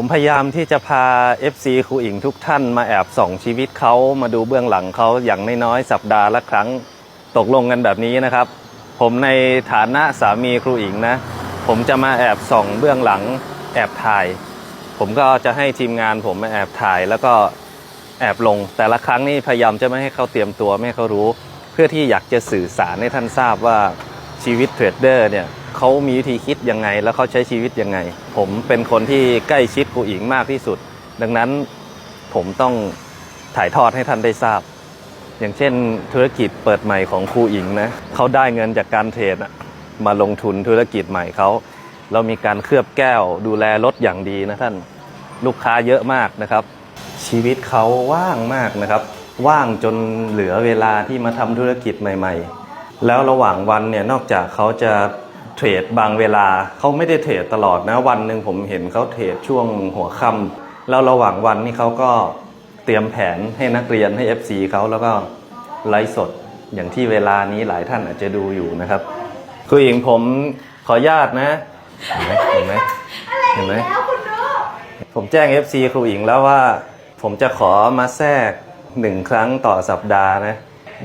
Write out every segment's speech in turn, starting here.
ผมพยายามที่จะพา FC ครูอิงทุกท่านมาแอบส่องชีวิตเขามาดูเบื้องหลังเขาอย่างน้อยๆสัปดาห์ละครั้งตกลงกันแบบนี้นะครับ ผมในฐานะสามีครูอิงนะ ผมจะมาแอบส่องเบื้องหลังแอบถ่าย ผมก็จะให้ทีมงานผมมาแอบถ่ายแล้วก็แอบลง แต่ละครั้งนี่พยายามจะไม่ให้เขาเตรียมตัวไม่ให้เขารู้ เพื่อที่อยากจะสื่อสารให้ท่านทราบว่าชีวิตเทรดเดอร์เนี่ย เขามีวิธีคิดยังไง แล้วเขาใช้ชีวิตยังไง ผมเป็นคนที่ใกล้ชิดครูอิงมากที่สุด ดังนั้นผมต้องถ่ายทอดให้ท่านได้ทราบ อย่างเช่น ธุรกิจเปิดใหม่ของครูอิงนะเขาได้เงินจากการเทรดมาลงทุนธุรกิจใหม่เขาเรามีการเคลือบแก้วดูแลรถอย่างดีนะท่านลูกค้าเยอะมากนะครับ ชีวิตเขาว่างมากนะครับ ว่างจนเหลือเวลาที่มาทำธุรกิจใหม่ ๆ แล้วระหว่างวันเนี่ยนอกจากเขาจะ เทรดบางเวลาเขาไม่ได้เทรดตลอดนะวันหนึ่งผมเห็นเขาเทรดช่วงหัวค่ำแล้วระหว่างวันนี่เขาก็เตรียมแผนให้นักเรียนให้ FC เขาแล้วก็ไลฟ์สดอย่างที่เวลานี้หลายท่านอาจจะดูอยู่นะครับ คืออิงผมขออนุญาตนะ เห็นไหมเห็นไหมเห็นไหมแล้วคุณดูผมแจ้ง FC ครูอิงแล้วว่าผมจะขอมาแทรกหนึ่งครั้งต่อสัปดาห์นะ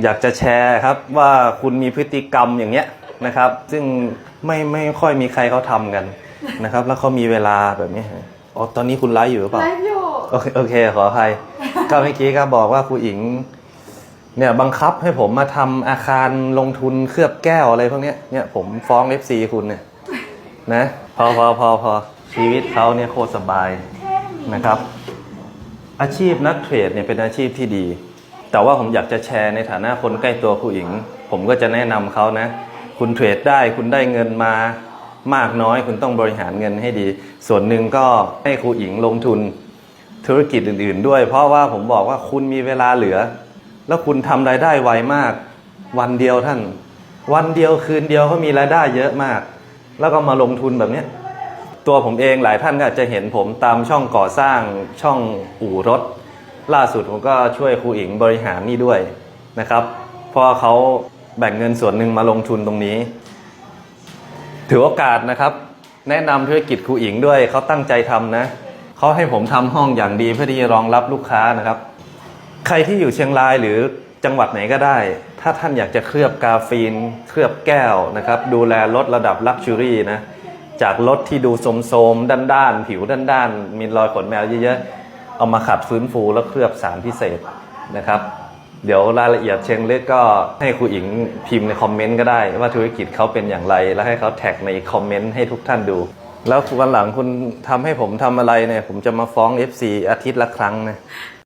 อยากจะแชร์ครับว่าคุณมีพฤติกรรมอย่างเงี้ย นะครับ ซึ่งไม่ไม่ค่อยมีใครเขาทำกันนะครับ แล้วเขามีเวลาแบบนี้อ๋อตอนนี้คุณไลฟ์อยู่หรือเปล่าไลฟ์อยู่โอเคโอเคขออภัยก็เมื่อกี้ก็บอกว่าครูอิงเนี่ยบังคับให้ผมมาทำอาคารลงทุนเคลือบแก้วอะไรพวกเนี้ยเนี่ยผมฟ้อง FC คุณเนี่ยนะพอพอพอพอชีวิตเขาเนี่ยโคตรสบายเท่หมีนะครับ อาชีพนักเทรดเนี่ยเป็นอาชีพที่ดี แต่ว่าผมอยากจะแชร์ในฐานะคนใกล้ตัวครูอิง ผมก็จะแนะนำเขานะ คุณเทรดได้คุณได้เงินมามากน้อยคุณต้องบริหารเงินให้ดี ส่วนหนึ่งก็ให้ครูอิงลงทุนธุรกิจอื่น ๆ ด้วย เพราะว่าผมบอกว่าคุณมีเวลาเหลือ แล้วคุณทำรายได้ไวมาก วันเดียวท่าน วันเดียวคืนเดียวเขามีรายได้เยอะมาก แล้วก็มาลงทุนแบบนี้ตัวผมเองหลายท่านก็อาจจะเห็นผมตามช่องก่อสร้างช่องอู่รถ ล่าสุดผมก็ช่วยครูอิงบริหารนี่ด้วยนะครับเพราะเขา แบ่งเงินส่วนหนึ่งมาลงทุนตรงนี้ ถือโอกาสนะครับ แนะนำธุรกิจครูอิงด้วยเขาตั้งใจทำนะเขาให้ผมทำห้องอย่างดีเพื่อที่จะรองรับลูกค้านะครับ ใครที่อยู่เชียงรายหรือจังหวัดไหนก็ได้ ถ้าท่านอยากจะเคลือบกาฟีน เคลือบแก้วนะครับ ดูแลรถระดับลักชัวรี่นะ จากรถที่ดูโสมๆ ด้านๆ ผิวด้านๆ มีรอยขนแมวเยอะๆ เอามาขัดฟื้นฟูแล้วเคลือบสารพิเศษนะครับ เดี๋ยวรายละเอียดเชิงลึกก็ให้ครูอิงพิมพ์ในคอมเมนต์ก็ได้ ว่าธุรกิจเขาเป็นอย่างไร แล้วให้เขาแท็กในคอมเมนต์ให้ทุกท่านดู แล้ววันหลังคุณทำให้ผมทำอะไรเนี่ยผมจะมาฟ้อง FC อาทิตย์ละครั้งนะ